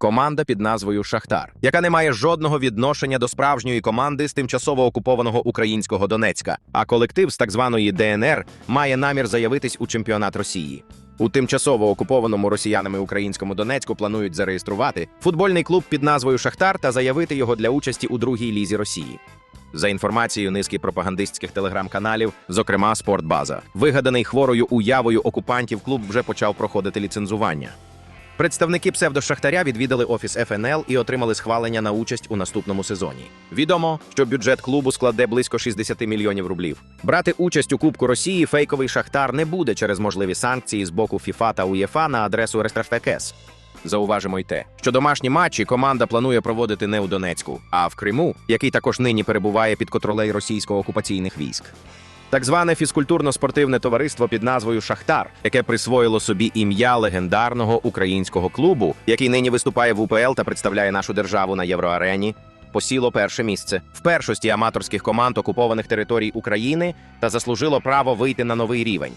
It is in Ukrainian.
команда під назвою Шахтар, яка не має жодного відношення до справжньої команди з тимчасово окупованого українського Донецька. А колектив з так званої ДНР має намір заявитись у чемпіонат Росії. У тимчасово окупованому росіянами українському Донецьку планують зареєструвати футбольний клуб під назвою Шахтар та заявити його для участі у другій лізі Росії. За інформацією низки пропагандистських телеграм-каналів, зокрема Спортбаза, вигаданий хворою уявою окупантів, клуб вже почав проходити ліцензування. Представники псевдошахтаря відвідали офіс ФНЛ і отримали схвалення на участь у наступному сезоні. Відомо, що бюджет клубу складе близько 60 мільйонів рублів. Брати участь у Кубку Росії фейковий шахтар не буде через можливі санкції з боку ФІФА та УЄФА на адресу РСФКС. Зауважимо й те, що домашні матчі команда планує проводити не у Донецьку, а в Криму, який також нині перебуває під контролем російсько-окупаційних військ. Так зване фізкультурно-спортивне товариство під назвою Шахтар, яке присвоїло собі ім'я легендарного українського клубу, який нині виступає в УПЛ та представляє нашу державу на євроарені, посіло перше місце в першості аматорських команд окупованих територій України та заслужило право вийти на новий рівень.